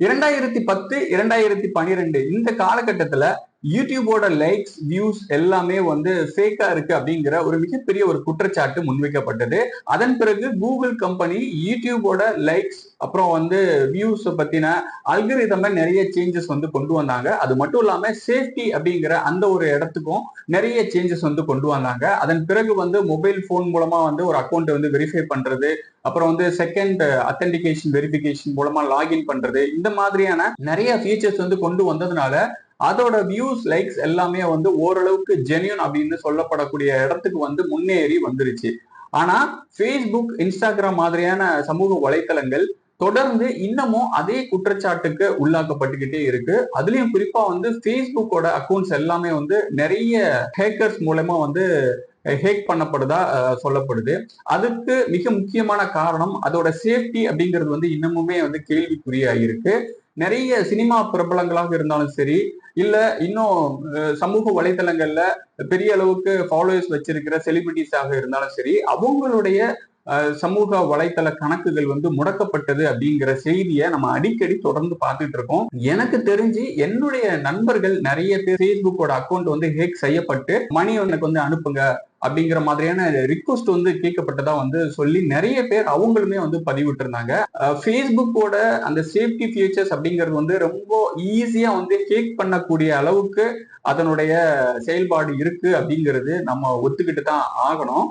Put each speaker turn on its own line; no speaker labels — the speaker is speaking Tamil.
இரண்டாயிரத்தி பத்து இரண்டாயிரத்தி பனிரெண்டு இந்த காலகட்டத்துல யூடியூபோட லைக்ஸ் வியூஸ் எல்லாமே வந்து ஃபேக்கா இருக்கு அப்படிங்கிற ஒரு மிகப்பெரிய ஒரு குற்றச்சாட்டு முன்வைக்கப்பட்டது. அதன் பிறகு கூகுள் கம்பெனி யூடியூபோட லைக்ஸ் அப்புறம் வந்து வியூஸ் பத்தின அல்கரிதம நிறைய சேஞ்சஸ் வந்து கொண்டு வந்தாங்க. அது மட்டும் இல்லாம சேஃப்டி அப்படிங்கிற அந்த ஒரு இடத்துக்கும் நிறைய சேஞ்சஸ் வந்து கொண்டு வந்தாங்க. அதன் பிறகு வந்து மொபைல் போன் மூலமா வந்து ஒரு அக்கௌண்ட் வந்து வெரிஃபை பண்றது அப்புறம் வந்து செகண்ட் அத்தன்டிகேஷன் வெரிஃபிகேஷன் மூலமா லாகின் பண்றது இந்த மாதிரியான நிறைய ஃபீச்சர்ஸ் வந்து கொண்டு வந்ததுனால அதோட வியூஸ் லைக்ஸ் எல்லாமே வந்து ஓரளவுக்கு ஜென்யூன் அப்படின்னு சொல்லப்படக்கூடிய இடத்துக்கு வந்து முன்னேறி வந்துருச்சு. ஆனா ஃபேஸ்புக் இன்ஸ்டாகிராம் மாதிரியான சமூக வலைத்தளங்கள் தொடர்ந்து இன்னமும் அதே குற்றச்சாட்டுக்கு உள்ளாக்கப்பட்டுக்கிட்டே இருக்கு. அதுலயும் குறிப்பா வந்து ஃபேஸ்புக்கோட அக்கௌண்ட்ஸ் எல்லாமே வந்து நிறைய ஹேக்கர்ஸ் மூலமா வந்து ஹேக் பண்ணப்படுதா சொல்லப்படுது. அதுக்கு மிக முக்கியமான காரணம் அதோட சேஃப்டி அப்படிங்கிறது வந்து இன்னமுமே வந்து கேள்விக்குறியா இருக்கு. நிறைய சினிமா பிரபலங்களாக இருந்தாலும் சரி இல்ல இன்னும் சமூக வலைத்தளங்கள்ல பெரிய அளவுக்கு ஃபாலோவர்ஸ் வச்சிருக்கிற செலிபிரிட்டிஸாக இருந்தாலும் சரி அவங்களுடைய சமூக வலைத்தள கணக்குகள் வந்து முடக்கப்பட்டது அப்படிங்கிற செய்தியை நம்ம அடிக்கடி தொடர்ந்து பார்த்துட்டு இருக்கோம். எனக்கு தெரிஞ்சு என்னுடைய நண்பர்கள் நிறைய பேர் ஃபேஸ்புக்கோட அக்கௌண்ட் வந்து ஹேக் செய்யப்பட்டு மணி எனக்கு வந்து அனுப்புங்க அப்படிங்கிற மாதிரியான ரிக்வஸ்ட் வந்து கேட்கப்பட்டதா வந்து சொல்லி நிறைய பேர் அவங்களுமே வந்து பதிவிட்டு இருந்தாங்க ஃபேஸ்புக்கோட அந்த சேஃப்டி ஃபியூச்சர்ஸ் அப்படிங்கிறது வந்து ரொம்ப ஈஸியா வந்து ஹேக் பண்ணக்கூடிய அளவுக்கு அதனுடைய செயல்பாடு இருக்கு அப்படிங்கிறது நம்ம ஒத்துக்கிட்டு தான் ஆகணும்.